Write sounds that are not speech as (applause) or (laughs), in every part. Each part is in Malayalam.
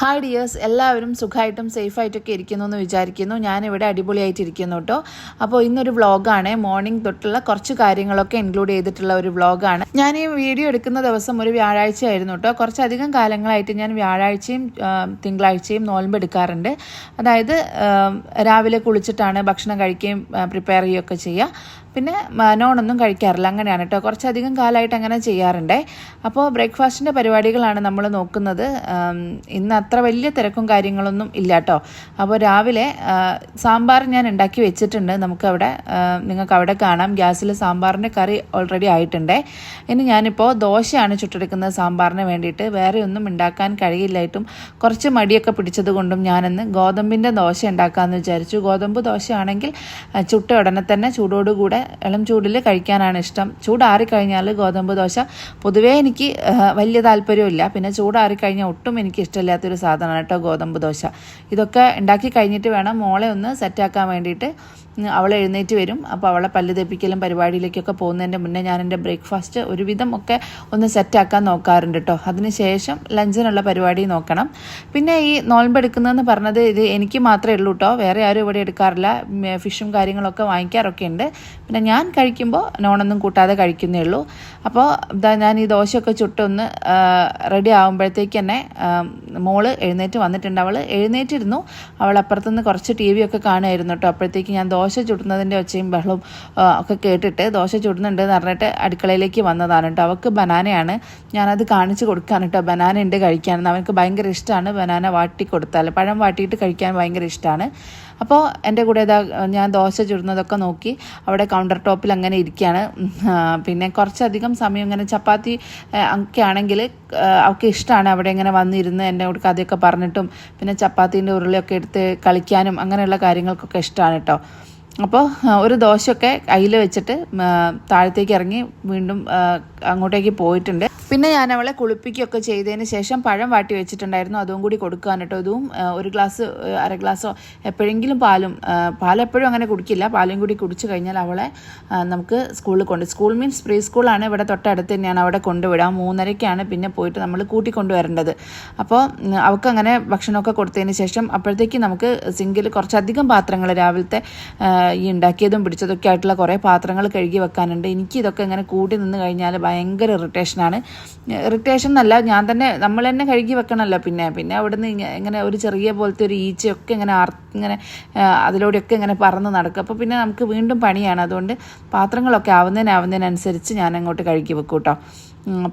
ഹായ് ഡിയേഴ്സ് എല്ലാവരും സുഖമായിട്ടും സേഫായിട്ടൊക്കെ ഇരിക്കുന്നു എന്ന് വിചാരിക്കുന്നു. ഞാനിവിടെ അടിപൊളിയായിട്ട് ഇരിക്കുന്നു കേട്ടോ. അപ്പോൾ ഇന്നൊരു വ്ളോഗാണ്. മോർണിംഗ് തൊട്ടുള്ള കുറച്ച് കാര്യങ്ങളൊക്കെ ഇൻക്ലൂഡ് ചെയ്തിട്ടുള്ള ഒരു വ്ളോഗാണ്. ഞാൻ ഈ വീഡിയോ എടുക്കുന്ന ദിവസം ഒരു വ്യാഴാഴ്ച ആയിരുന്നു കേട്ടോ. കുറച്ചധികം കാലങ്ങളായിട്ട് ഞാൻ വ്യാഴാഴ്ചയും തിങ്കളാഴ്ചയും നോൽമ്പ് എടുക്കാറുണ്ട്. അതായത് രാവിലെ കുളിച്ചിട്ടാണ് ഭക്ഷണം കഴിക്കുകയും പ്രിപ്പയർ ചെയ്യുകയൊക്കെ ചെയ്യുക. പിന്നെ നോണൊന്നും കഴിക്കാറില്ല. അങ്ങനെയാണ് കേട്ടോ. കുറച്ചധികം കാലമായിട്ട് അങ്ങനെ ചെയ്യാറുണ്ട്. അപ്പോൾ ബ്രേക്ക്ഫാസ്റ്റിന്റെ പരിപാടികളാണ് നമ്മൾ നോക്കുന്നത്. ഇന്നത്തെ ഇന്ന് അത്ര വലിയ തിരക്കും കാര്യങ്ങളൊന്നും ഇല്ല കേട്ടോ അപ്പോൾ രാവിലെ സാമ്പാർ ഞാൻ ഉണ്ടാക്കി വെച്ചിട്ടുണ്ട്. നമുക്കവിടെ നിങ്ങൾക്ക് അവിടെ കാണാം. ഗ്യാസിൽ സാമ്പാറിന്റെ കറി ഓൾറെഡി ആയിട്ടുണ്ട്. ഇനി ഞാനിപ്പോൾ ദോശയാണ് ചുട്ടെടുക്കുന്നത് സാമ്പാറിന് വേണ്ടിയിട്ട്. വേറെ ഒന്നും ഉണ്ടാക്കാൻ കഴിയില്ലായിട്ടും കുറച്ച് മടിയൊക്കെ പിടിച്ചത് കൊണ്ടും ഞാനിന്ന് ഗോതമ്പിന്റെ ദോശ ഉണ്ടാക്കാമെന്ന് വിചാരിച്ചു. ഗോതമ്പ് ദോശയാണെങ്കിൽ ചുട്ട ഉടനെ തന്നെ ചൂടോടുകൂടെ ഇളം ചൂടിൽ കഴിക്കാനാണ് ഇഷ്ടം. ചൂടാറിക്കഴിഞ്ഞാൽ ഗോതമ്പ് ദോശ പൊതുവേ എനിക്ക് വലിയ താല്പര്യമില്ല പിന്നെ ചൂടാറിക്കഴിഞ്ഞാൽ ഒട്ടും എനിക്ക് ഇഷ്ടമില്ലാത്തൊരു സാധനമാണ് കേട്ടോ ഗോതമ്പ് ദോശ. ഇതൊക്കെ ഉണ്ടാക്കി കഴിഞ്ഞിട്ട് വേണം മോളെ ഒന്ന് സെറ്റാക്കാൻ വേണ്ടിയിട്ട്. അവൾ എഴുന്നേറ്റ് വരും. അപ്പോൾ അവളെ പല്ല് തെപ്പിക്കലും പരിപാടിയിലേക്കൊക്കെ പോകുന്നതിന്റെ മുന്നേ ഞാൻ എന്റെ ബ്രേക്ക്ഫാസ്റ്റ് ഒരുവിധം ഒക്കെ ഒന്ന് സെറ്റാക്കാൻ നോക്കാറുണ്ട് കേട്ടോ അതിനുശേഷം ലഞ്ചിനുള്ള പരിപാടി നോക്കണം. പിന്നെ ഈ നോൽമ്പെടുക്കുന്നതെന്ന് പറഞ്ഞത് ഇത് എനിക്ക് മാത്രമേ ഉള്ളൂ കേട്ടോ വേറെ ആരും ഇവിടെ എടുക്കാറില്ല. ഫിഷും കാര്യങ്ങളൊക്കെ വാങ്ങിക്കാറൊക്കെ ഉണ്ട്. പിന്നെ ഞാൻ കഴിക്കുമ്പോൾ നോണൊന്നും കൂട്ടാതെ കഴിക്കുന്നേ ഉള്ളൂ. അപ്പോൾ ഇതാ ഞാൻ ഈ ദോശയൊക്കെ ചുട്ടൊന്ന് റെഡി ആകുമ്പോഴത്തേക്ക് തന്നെ മോൾ എഴുന്നേറ്റ് വന്നിട്ടുണ്ട്. അവൾ എഴുന്നേറ്റിരുന്നു. അവൾ അപ്പുറത്തുനിന്ന് കുറച്ച് ടി വി ഒക്കെ കാണുമായിരുന്നു കേട്ടോ അപ്പോഴത്തേക്ക് ഞാൻ ദോശ ചുടുന്നതിന്റെ ഒച്ചയും ബഹളവും ഒക്കെ കേട്ടിട്ട് ദോശ ചുടുന്നുണ്ട് എന്ന് പറഞ്ഞിട്ട് അടുക്കളയിലേക്ക് വന്നതാണ് കേട്ടോ. അവൾക്ക് ബനാനയാണ്. ഞാനത് കാണിച്ച് കൊടുക്കാൻ കേട്ടോ. ബനാന ഉണ്ട് കഴിക്കാനെന്ന്. അവനക്ക് ഭയങ്കര ഇഷ്ടമാണ് ബനാന വാട്ടി കൊടുത്താൽ. പഴം വാട്ടിയിട്ട് കഴിക്കാൻ ഭയങ്കര ഇഷ്ടമാണ് അപ്പോൾ എന്റെ കൂടെ ഇതാ ഞാൻ ദോശ ചുടുന്നതൊക്കെ നോക്കി അവിടെ കൗണ്ടർ ടോപ്പിൽ അങ്ങനെ ഇരിക്കുകയാണ്. പിന്നെ കുറച്ചധികം സമയം ഇങ്ങനെ ചപ്പാത്തി ഒക്കെ ആണെങ്കിൽ അവൾക്ക് ഇഷ്ടമാണ് അവിടെ ഇങ്ങനെ വന്നിരുന്ന് എന്റെ കൂടെ കഥയൊക്കെ പറഞ്ഞിട്ടും പിന്നെ ചപ്പാത്തീന്റെ ഉരുളിയൊക്കെ എടുത്ത് കളിക്കാനും അങ്ങനെയുള്ള കാര്യങ്ങൾക്കൊക്കെ ഇഷ്ടമാണ് കേട്ടോ. അപ്പോൾ ഒരു ദോശയൊക്കെ കയ്യിൽ വെച്ചിട്ട് താഴത്തേക്ക് ഇറങ്ങി വീണ്ടും അങ്ങോട്ടേക്ക് പോയിട്ടുണ്ട്. പിന്നെ ഞാൻ അവളെ കുളിപ്പിക്കുകയൊക്കെ ചെയ്തതിന് ശേഷം പഴം വാട്ടി വെച്ചിട്ടുണ്ടായിരുന്നു. അതും കൂടി കൊടുക്കാൻ കേട്ടോ. അതും ഒരു ഗ്ലാസ് അര ഗ്ലാസ്സോ എപ്പോഴെങ്കിലും പാലും പാലെപ്പോഴും അങ്ങനെ കുടിക്കില്ല. പാലും കൂടി കുടിച്ചു കഴിഞ്ഞാൽ അവളെ നമുക്ക് സ്കൂളിൽ കൊണ്ട് സ്കൂൾ മീൻസ് പ്രീ സ്കൂളാണ് ഇവിടെ തൊട്ടടുത്ത് തന്നെയാണ് അവിടെ കൊണ്ടുവിടാം. മൂന്നരയ്ക്കാണ് പിന്നെ പോയിട്ട് നമ്മൾ കൂട്ടിക്കൊണ്ടുവരേണ്ടത് അപ്പോൾ അവൾക്ക് അങ്ങനെ ഭക്ഷണമൊക്കെ കൊടുത്തതിന് ശേഷം അപ്പോഴത്തേക്ക് നമുക്ക് സിങ്കിൽ കുറച്ചധികം പാത്രങ്ങൾ രാവിലത്തെ ഈ ഉണ്ടാക്കിയതും പിടിച്ചതൊക്കെ ആയിട്ടുള്ള കുറേ പാത്രങ്ങൾ കഴുകി വെക്കാനുണ്ട്. എനിക്ക് ഇതൊക്കെ ഇങ്ങനെ കൂട്ടി നിന്ന് കഴിഞ്ഞാൽ ഭയങ്കര ഇറിറ്റേഷനാണ് ഇറിറ്റേഷൻ എന്നല്ല ഞാൻ തന്നെ നമ്മൾ തന്നെ കഴുകി വെക്കണമല്ലോ പിന്നെ. പിന്നെ അവിടുന്ന് ഇങ്ങ- ഇങ്ങനെ ഒരു ചെറിയ പോലത്തെ ഒരു ഈച്ചയൊക്കെ ഇങ്ങനെ ആർ ഇങ്ങനെ അതിലൂടെയൊക്കെ ഇങ്ങനെ പറന്ന് നടക്കും. അപ്പോൾ പിന്നെ നമുക്ക് വീണ്ടും പണിയാണ്. അതുകൊണ്ട് പാത്രങ്ങളൊക്കെ ആവുന്നതിനാവുന്നതിനനുസരിച്ച് ഞാൻ അങ്ങോട്ട് കഴുകി വെക്കും കേട്ടോ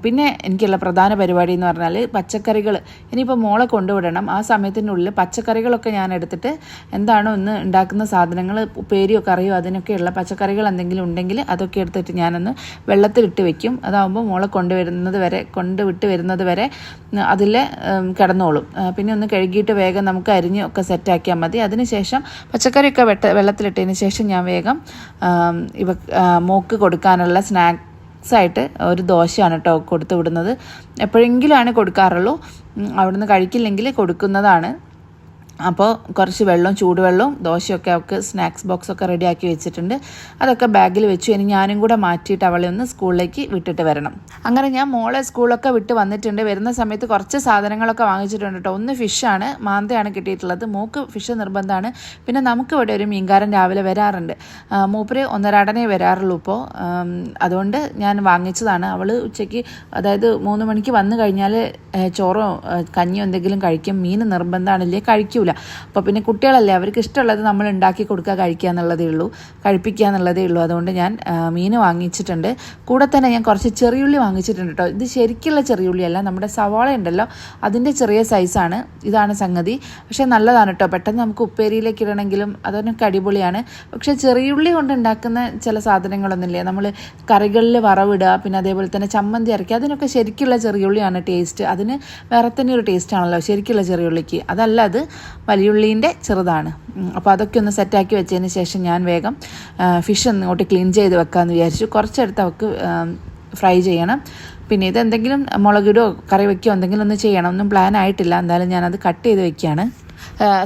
പിന്നെ എനിക്കുള്ള പ്രധാന പരിപാടി എന്ന് പറഞ്ഞാൽ പച്ചക്കറികൾ ഇനിയിപ്പോൾ മോളെ കൊണ്ടുവിടണം. ആ സമയത്തിനുള്ളിൽ പച്ചക്കറികളൊക്കെ ഞാൻ എടുത്തിട്ട് എന്താണോ ഇന്ന് ഉണ്ടാക്കുന്ന സാധനങ്ങൾ ഉപ്പേരിയോ കറിയോ അതിനൊക്കെയുള്ള പച്ചക്കറികൾ എന്തെങ്കിലും ഉണ്ടെങ്കിൽ അതൊക്കെ എടുത്തിട്ട് ഞാനൊന്ന് വെള്ളത്തിലിട്ട് വെക്കും. അതാകുമ്പോൾ മോളെ കൊണ്ടുവരുന്നത് വരെ കൊണ്ട് വിട്ട് വരുന്നത് വരെ അതിൽ കിടന്നോളും. പിന്നെ ഒന്ന് കഴുകിയിട്ട് വേഗം നമുക്ക് അരിഞ്ഞ് ഒക്കെ സെറ്റാക്കിയാൽ മതി. അതിനുശേഷം പച്ചക്കറിയൊക്കെ വെട്ട വെള്ളത്തിലിട്ടതിന് ശേഷം ഞാൻ വേഗം ഇവ മോക്ക് കൊടുക്കാനുള്ള സ്നാക്ക് ആയിട്ട് ഒരു ദോശയാണ് കേട്ടോ കൊടുത്തു വിടുന്നത്. എപ്പോഴെങ്കിലുമാണ് കൊടുക്കാറുള്ളൂ. അവിടുന്ന് കഴിക്കില്ലെങ്കിൽ കൊടുക്കുന്നതാണ്. അപ്പോൾ കുറച്ച് വെള്ളം ചൂടുവെള്ളവും ദോശയൊക്കെ അവൾക്ക് സ്നാക്സ് ബോക്സ് ഒക്കെ റെഡിയാക്കി വെച്ചിട്ടുണ്ട്. അതൊക്കെ ബാഗിൽ വെച്ചു. ഇനി ഞാനും കൂടെ മാറ്റിയിട്ട് അവളെ ഒന്ന് സ്കൂളിലേക്ക് വിട്ടിട്ട് വരണം. അങ്ങനെ ഞാൻ മോളെ സ്കൂളൊക്കെ വിട്ട് വന്നിട്ടുണ്ട്. വരുന്ന സമയത്ത് കുറച്ച് സാധനങ്ങളൊക്കെ വാങ്ങിച്ചിട്ടുണ്ട് കേട്ടോ. ഒന്ന് ഫിഷാണ് മാന്തയാണ് കിട്ടിയിട്ടുള്ളത്. മൂക്ക് ഫിഷ് നിർബന്ധമാണ്. പിന്നെ നമുക്ക് ഇവിടെ ഒരു മീൻകാരൻ രാവിലെ വരാറുണ്ട്. മൂപ്പര് ഒന്നരാടനെ വരാറുള്ളൂ ഇപ്പോൾ അതുകൊണ്ട് ഞാൻ വാങ്ങിച്ചതാണ്. അവൾ ഉച്ചയ്ക്ക് അതായത് മൂന്ന് മണിക്ക് വന്നു കഴിഞ്ഞാൽ ചോറോ കഞ്ഞിയോ എന്തെങ്കിലും കഴിക്കും. മീൻ നിർബന്ധമാണില്ലേ കഴിക്കൂല അപ്പോൾ പിന്നെ കുട്ടികളല്ലേ അവർക്ക് ഇഷ്ടമുള്ളത് നമ്മൾ ഉണ്ടാക്കി കൊടുക്കുക കഴിക്കുക എന്നുള്ളതേ ഉള്ളൂ. കഴിപ്പിക്കുക എന്നുള്ളതേ ഉള്ളൂ. അതുകൊണ്ട് ഞാൻ മീൻ വാങ്ങിച്ചിട്ടുണ്ട്. കൂടെ തന്നെ ഞാൻ കുറച്ച് ചെറിയുള്ളി വാങ്ങിച്ചിട്ടുണ്ട് കേട്ടോ. ഇത് ശരിക്കുള്ള ചെറിയുള്ളിയല്ല നമ്മുടെ സവാള ഉണ്ടല്ലോ അതിന്റെ ചെറിയ സൈസാണ് ഇതാണ് സംഗതി. പക്ഷേ നല്ലതാണ് കേട്ടോ. പെട്ടെന്ന് നമുക്ക് ഉപ്പേരിയിലേക്ക് ഇടണമെങ്കിലും അതൊക്കെ അടിപൊളിയാണ് പക്ഷേ ചെറിയുള്ളി കൊണ്ട് ഉണ്ടാക്കുന്ന ചില സാധനങ്ങളൊന്നുമില്ലേ? നമ്മൾ കറികളിൽ വറവിടുക പിന്നെ അതേപോലെ തന്നെ ചമ്മന്തി അരയ്ക്കുക അതിനൊക്കെ ശരിക്കുള്ള ചെറിയുള്ളിയാണ് ടേസ്റ്റ് അതിന് വേറെ തന്നെ ഒരു ടേസ്റ്റ് ആണല്ലോ ശരിക്കുള്ള ചെറിയുള്ളിക്ക്. അതല്ല അത് വലിയുള്ളീന്റെ ചെറുതാണ്. അപ്പോൾ അതൊക്കെ ഒന്ന് സെറ്റാക്കി വെച്ചതിന് ശേഷം ഞാൻ വേഗം ഫിഷ് ഇങ്ങോട്ട് ക്ലീൻ ചെയ്ത് വെക്കാമെന്ന് വിചാരിച്ചു. കുറച്ചെടുത്ത് അവൾക്ക് ഫ്രൈ ചെയ്യണം. പിന്നെ ഇതെന്തെങ്കിലും മുളകിടോ കറി വയ്ക്കോ എന്തെങ്കിലും ഒന്ന് ചെയ്യണം. ഒന്നും പ്ലാൻ ആയിട്ടില്ല. എന്തായാലും ഞാനത് കട്ട് ചെയ്ത് വെക്കുകയാണ്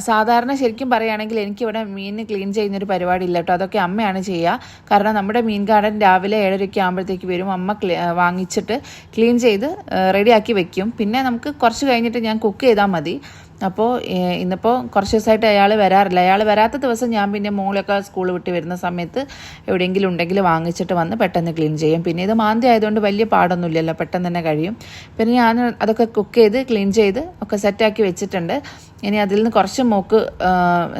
സാധാരണ ശരിക്കും പറയുകയാണെങ്കിൽ എനിക്കിവിടെ മീൻ ക്ലീൻ ചെയ്യുന്നൊരു പരിപാടി ഇല്ല കേട്ടോ. അതൊക്കെ അമ്മയാണ് ചെയ്യുക. കാരണം നമ്മുടെ മീൻ ഗാർഡൻ രാവിലെ ഏഴരയ്ക്ക് ആകുമ്പോഴത്തേക്ക് വരും. അമ്മ വാങ്ങിച്ചിട്ട് ക്ലീൻ ചെയ്ത് റെഡിയാക്കി വെക്കും. പിന്നെ നമുക്ക് കുറച്ച് കഴിഞ്ഞിട്ട് ഞാൻ കുക്ക് ചെയ്താൽ മതി. അപ്പോൾ ഇന്നിപ്പോൾ കുറച്ച് ദിവസമായിട്ട് അയാൾ വരാറില്ല. അയാൾ വരാത്ത ദിവസം ഞാൻ പിന്നെ മോളൊക്കെ സ്കൂൾ വിട്ട് വരുന്ന സമയത്ത് എവിടെയെങ്കിലും ഉണ്ടെങ്കിൽ വാങ്ങിച്ചിട്ട് വന്ന് പെട്ടെന്ന് ക്ലീൻ ചെയ്യും. പിന്നെ ഇത് മാന്തി ആയതുകൊണ്ട് വലിയ പാടൊന്നുമില്ലല്ലോ പെട്ടെന്ന് തന്നെ കഴിയും. പിന്നെ ഞാൻ അതൊക്കെ കുക്ക് ചെയ്ത് ക്ലീൻ ചെയ്ത് ഒക്കെ സെറ്റാക്കി വെച്ചിട്ടുണ്ട്. ഇനി അതിൽ നിന്ന് കുറച്ച് മോക്ക്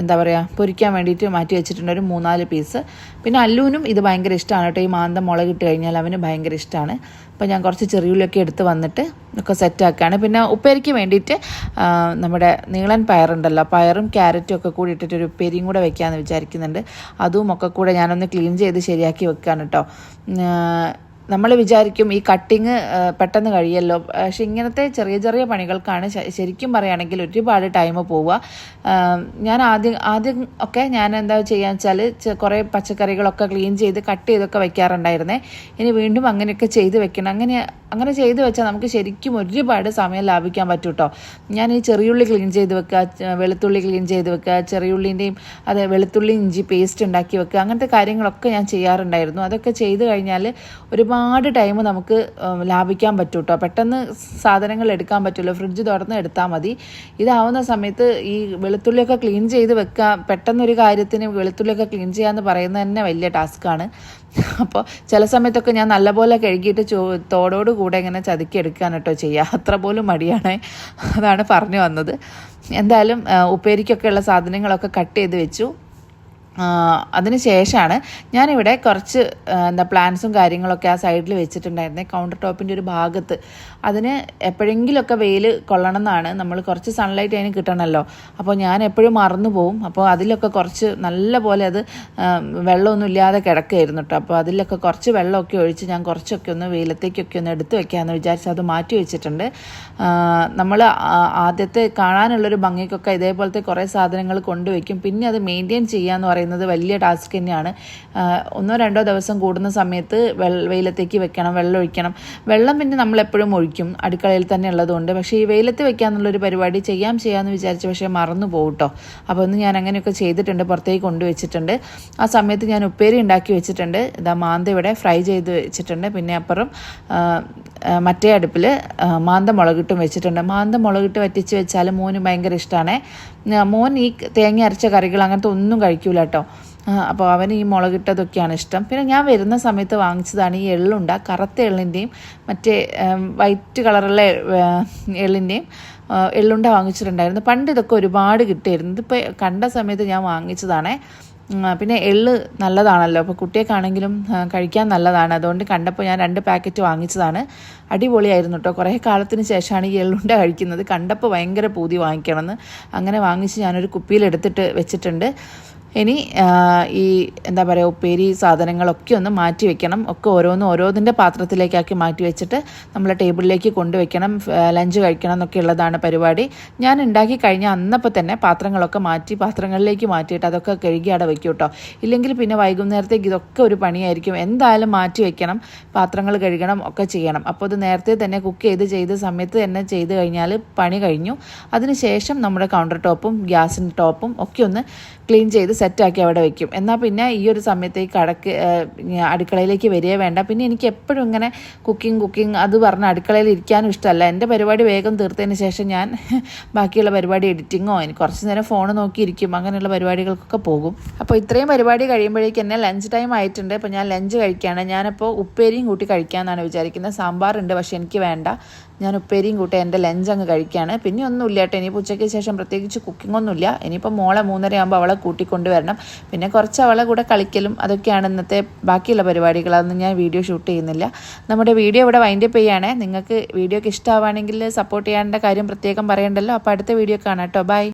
എന്താ പറയുക പൊരിക്കാൻ വേണ്ടിയിട്ട് മാറ്റി വെച്ചിട്ടുണ്ട് ഒരു മൂന്നാൽ പീസ് പിന്നെ അല്ലൂനും ഇത് ഭയങ്കര ഇഷ്ടമാണ് കേട്ടോ. ഈ മാന്തം മുളക് ഇട്ട് കഴിഞ്ഞാൽ അവന് ഭയങ്കര ഇഷ്ടമാണ് അപ്പോൾ ഞാൻ കുറച്ച് ചെറിയുള്ളിയൊക്കെ എടുത്ത് വന്നിട്ട് ഒക്കെ സെറ്റാക്കുകയാണ്. പിന്നെ ഉപ്പേരിക്ക് വേണ്ടിയിട്ട് നമ്മുടെ നീളൻ പയറുണ്ടല്ലോ. പയറും ക്യാരറ്റും ഒക്കെ കൂടി ഇട്ടിട്ട് ഒരു ഉപ്പേരിയും കൂടെ വെക്കാമെന്ന് വിചാരിക്കുന്നുണ്ട്. അതും ഒക്കെ കൂടെ ഞാനൊന്ന് ക്ലീൻ ചെയ്ത് ശരിയാക്കി വെക്കുകയാണ് കേട്ടോ. നമ്മൾ വിചാരിക്കും ഈ കട്ടിങ് പെട്ടെന്ന് കഴിയല്ലോ. പക്ഷെ ഇങ്ങനത്തെ ചെറിയ ചെറിയ പണികൾക്കാണ് ശരിക്കും പറയുകയാണെങ്കിൽ ഒരുപാട് ടൈം പോവുക. ഞാൻ ആദ്യം ആദ്യം ഒക്കെ ഞാൻ എന്താ ചെയ്യാന്ന് വെച്ചാൽ കുറേ പച്ചക്കറികളൊക്കെ ക്ലീൻ ചെയ്ത് കട്ട് ചെയ്തൊക്കെ വെക്കാറുണ്ടായിരുന്നേ. ഇനി വീണ്ടും അങ്ങനെയൊക്കെ ചെയ്ത് വെക്കണം. അങ്ങനെ അങ്ങനെ ചെയ്ത് വെച്ചാൽ നമുക്ക് ശരിക്കും ഒരുപാട് സമയം ലാഭിക്കാൻ പറ്റും കേട്ടോ ഞാൻ ഈ ചെറിയുള്ളി ക്ലീൻ ചെയ്ത് വെക്കുക വെളുത്തുള്ളി ക്ലീൻ ചെയ്ത് വെക്കുക ചെറിയുള്ളിന്റെയും അതെ വെളുത്തുള്ളി ഇഞ്ചി പേസ്റ്റ് ഉണ്ടാക്കി വെക്കുക അങ്ങനത്തെ കാര്യങ്ങളൊക്കെ ഞാൻ ചെയ്യാറുണ്ടായിരുന്നു. അതൊക്കെ ചെയ്ത് കഴിഞ്ഞാൽ ഒരുപാട് ടൈം നമുക്ക് ലാഭിക്കാൻ പറ്റും കേട്ടോ പെട്ടെന്ന് സാധനങ്ങൾ എടുക്കാൻ പറ്റുമല്ലോ ഫ്രിഡ്ജ് തുറന്ന് എടുത്താൽ മതി. ഇതാവുന്ന സമയത്ത് ഈ വെളുത്തുള്ളിയൊക്കെ ക്ലീൻ ചെയ്ത് വെക്കാം. പെട്ടെന്നൊരു കാര്യത്തിന് വെളുത്തുള്ളിയൊക്കെ ക്ലീൻ ചെയ്യാമെന്ന് പറയുന്നത് തന്നെ വലിയ ടാസ്ക്കാണ് അപ്പോൾ ചില സമയത്തൊക്കെ ഞാൻ നല്ലപോലെ കഴുകിയിട്ട് ചോ തോടോട് കൂടെ ഇങ്ങനെ ചതുക്കി എടുക്കാൻ കേട്ടോ ചെയ്യുക അത്ര പോലും മടിയാണ്. അതാണ് പറഞ്ഞു വന്നത്. എന്തായാലും ഉപ്പേരിക്കൊക്കെയുള്ള സാധനങ്ങളൊക്കെ കട്ട് ചെയ്ത് വെച്ചു. ആ, അതിന് ശേഷമാണ് ഞാനിവിടെ കുറച്ച് എന്താ പ്ലാന്റ്സും കാര്യങ്ങളൊക്കെ ആ സൈഡിൽ വെച്ചിട്ടുണ്ടായിരുന്നേ. കൗണ്ടർ ടോപ്പിന്റെ ഒരു ഭാഗത്ത്. അതിന് എപ്പോഴെങ്കിലുമൊക്കെ വെയിൽ കൊള്ളണം എന്നാണ് നമ്മൾ കുറച്ച് സൺലൈറ്റ് അതിന് കിട്ടണമല്ലോ അപ്പോൾ ഞാൻ എപ്പോഴും മറന്നു പോവും. അപ്പോൾ അതിലൊക്കെ കുറച്ച് നല്ല പോലെ അത് വെള്ളമൊന്നും ഇല്ലാതെ കിടക്കുകയായിരുന്നു കേട്ടോ അപ്പോൾ അതിലൊക്കെ കുറച്ച് വെള്ളമൊക്കെ ഒഴിച്ച് ഞാൻ കുറച്ചൊക്കെ ഒന്ന് വെയിലത്തേക്കൊക്കെ ഒന്ന് എടുത്തു വെക്കാമെന്ന് വിചാരിച്ച് അത് മാറ്റി വെച്ചിട്ടുണ്ട്. നമ്മൾ ആദ്യത്തെ കാണാനുള്ളൊരു ഭംഗിക്കൊക്കെ ഇതേപോലത്തെ കുറേ സാധനങ്ങൾ കൊണ്ടുവയ്ക്കും. പിന്നെ അത് മെയിന്റെയിൻ ചെയ്യുക എന്ന് പറയുന്നത് വലിയ ടാസ്ക് തന്നെയാണ്. ഒന്നോ രണ്ടോ ദിവസം കൂടുന്ന സമയത്ത് വെയിലത്തേക്ക് വെക്കണം വെള്ളം ഒഴിക്കണം. വെള്ളം പിന്നെ നമ്മൾ എപ്പോഴും ഒഴിക്കും. അടുക്കളയിൽ തന്നെ ഉള്ളതുകൊണ്ട്. പക്ഷേ ഈ വെയിലത്ത് വെക്കാന്നുള്ളൊരു പരിപാടി ചെയ്യാം ചെയ്യാമെന്ന് വിചാരിച്ചു പക്ഷേ മറന്നു പോകട്ടോ കേട്ടോ അപ്പോൾ ഒന്ന് ഞാൻ അങ്ങനെയൊക്കെ ചെയ്തിട്ടുണ്ട്. പുറത്തേക്ക് കൊണ്ടുവച്ചിട്ടുണ്ട് ആ സമയത്ത് ഞാൻ ഉപ്പേരി ഉണ്ടാക്കി വെച്ചിട്ടുണ്ട്. ഇതാ മാന്ത ഇവിടെ ഫ്രൈ ചെയ്ത് വെച്ചിട്ടുണ്ട്. പിന്നെ അപ്പുറം മറ്റേ അടുപ്പിൽ മാന്ത മുളകിട്ടും വെച്ചിട്ടുണ്ട്. മാന്ത മുളകിട്ട് വറ്റിച്ച് വെച്ചാൽ മോന് ഭയങ്കര ഇഷ്ടമാണ് മോൻ ഈ തേങ്ങ അരച്ച കറികൾ അങ്ങനത്തെ ഒന്നും കഴിക്കൂല കേട്ടോ അപ്പോൾ അവന് ഈ മുളകിട്ടതൊക്കെയാണ് ഇഷ്ടം. പിന്നെ ഞാൻ വരുന്ന സമയത്ത് വാങ്ങിച്ചതാണ് ഈ എള്ളുണ്ട. കറുത്ത എള്ളിന്റെയും മറ്റേ വൈറ്റ് കളറുള്ള എള്ളിന്റെയും എള്ളുണ്ട വാങ്ങിച്ചിട്ടുണ്ടായിരുന്നു. പണ്ട് ഇതൊക്കെ ഒരുപാട് കിട്ടിയിരുന്നു. ഇതിപ്പോൾ കണ്ട സമയത്ത് ഞാൻ വാങ്ങിച്ചതാണേ. പിന്നെ എള്ള് നല്ലതാണല്ലോ. അപ്പോൾ കുട്ടിയൊക്കെയാണെങ്കിലും കഴിക്കാൻ നല്ലതാണ്. അതുകൊണ്ട് കണ്ടപ്പോൾ ഞാൻ രണ്ട് പാക്കറ്റ് വാങ്ങിച്ചതാണ്. അടിപൊളിയായിരുന്നു കേട്ടോ കുറേ കാലത്തിന് ശേഷമാണ് ഈ എള്ളുണ്ട കഴിക്കുന്നത്. കണ്ടപ്പോൾ ഭയങ്കര പൂതി വാങ്ങിക്കണമെന്ന്. അങ്ങനെ വാങ്ങിച്ച് ഞാനൊരു കുപ്പിയിലെടുത്തിട്ട് വെച്ചിട്ടുണ്ട്. ഇനി ഈ എന്താ പറയുക ഉപ്പേരി സാധനങ്ങളൊക്കെ ഒന്ന് മാറ്റി വെക്കണം. ഒക്കെ ഓരോന്നും ഓരോന്നിന്റെ പാത്രത്തിലേക്കാക്കി മാറ്റി വെച്ചിട്ട് നമ്മൾ ടേബിളിലേക്ക് കൊണ്ടുവയ്ക്കണം ലഞ്ച് കഴിക്കണം എന്നൊക്കെ ഉള്ളതാണ് പരിപാടി. ഞാൻ ഉണ്ടാക്കി കഴിഞ്ഞ അന്നപ്പോൾ തന്നെ പാത്രങ്ങളൊക്കെ മാറ്റി പാത്രങ്ങളിലേക്ക് മാറ്റിയിട്ട് അതൊക്കെ കഴുകി അവിടെ വെക്കും കേട്ടോ. ഇല്ലെങ്കിൽ പിന്നെ വൈകുന്നേരത്തേക്ക് ഇതൊക്കെ ഒരു പണിയായിരിക്കും. എന്തായാലും മാറ്റി വെക്കണം. പാത്രങ്ങൾ കഴുകണം ഒക്കെ ചെയ്യണം. അപ്പോൾ അത് നേരത്തെ തന്നെ കുക്ക് ചെയ്ത് ചെയ്ത സമയത്ത് തന്നെ ചെയ്ത് കഴിഞ്ഞാൽ പണി കഴിഞ്ഞു. അതിനുശേഷം നമ്മുടെ കൗണ്ടർ ടോപ്പും ഗ്യാസിന്റെ ടോപ്പും ഒക്കെ ഒന്ന് ക്ലീൻ ചെയ്ത് സെറ്റാക്കി അവിടെ വെക്കും. എന്നാൽ പിന്നെ ഈ ഒരു സമയത്തേക്ക് കടക്ക് അടുക്കളയിലേക്ക് വരികയേ വേണ്ട. പിന്നെ എനിക്ക് എപ്പോഴും ഇങ്ങനെ കുക്കിംഗ് കുക്കിംഗ് അത് പറഞ്ഞ് അടുക്കളയിൽ ഇരിക്കാനും ഇഷ്ടമല്ല. എന്റെ പരിപാടി വേഗം തീർത്തതിന് ശേഷം ഞാൻ (laughs) ബാക്കിയുള്ള പരിപാടി എഡിറ്റിങ്ങോ എനിക്ക് കുറച്ച് നേരം ഫോൺ നോക്കിയിരിക്കും അങ്ങനെയുള്ള പരിപാടികൾക്കൊക്കെ പോകും. അപ്പോൾ ഇത്രയും പരിപാടി കഴിയുമ്പോഴേക്കും എന്നെ ലഞ്ച് ടൈം ആയിട്ടുണ്ട്. അപ്പോൾ ഞാൻ ലഞ്ച് കഴിക്കുകയാണ്. ഞാനിപ്പോൾ ഉപ്പേരിയും കൂട്ടി കഴിക്കാമെന്നാണ് വിചാരിക്കുന്നത്. സാമ്പാറുണ്ട് പക്ഷേ എനിക്ക് വേണ്ട. ഞാൻ ഉപ്പേരിയും കൂട്ടി എന്റെ ലഞ്ച് അങ്ങ് കഴിക്കുകയാണ് പിന്നെ ഒന്നുമില്ല കേട്ടോ. ഇനിയിപ്പോൾ ഉച്ചയ്ക്ക് ശേഷം പ്രത്യേകിച്ച് കുക്കിംഗ് ഒന്നുമില്ല ഇനിയിപ്പോൾ മോളെ മൂന്നര ആകുമ്പോൾ അവളെ കൂട്ടിക്കൊണ്ടുവരണം പിന്നെ കുറച്ച് അവളെ കൂടെ കളിക്കലും അതൊക്കെയാണ് ഇന്നത്തെ ബാക്കിയുള്ള പരിപാടികൾ. അതൊന്നും ഞാൻ വീഡിയോ ഷൂട്ട് ചെയ്യുന്നില്ല. നമ്മുടെ വീഡിയോ ഇവിടെ വൈൻഡപ്പ് ചെയ്യുകയാണേ നിങ്ങൾക്ക് വീഡിയോക്ക് ഇഷ്ടമാവാണെങ്കിൽ സപ്പോർട്ട് ചെയ്യേണ്ട കാര്യം പ്രത്യേകം പറയണ്ടല്ലോ. അപ്പോൾ അടുത്ത വീഡിയോ കാണാം കേട്ടോ. ബൈ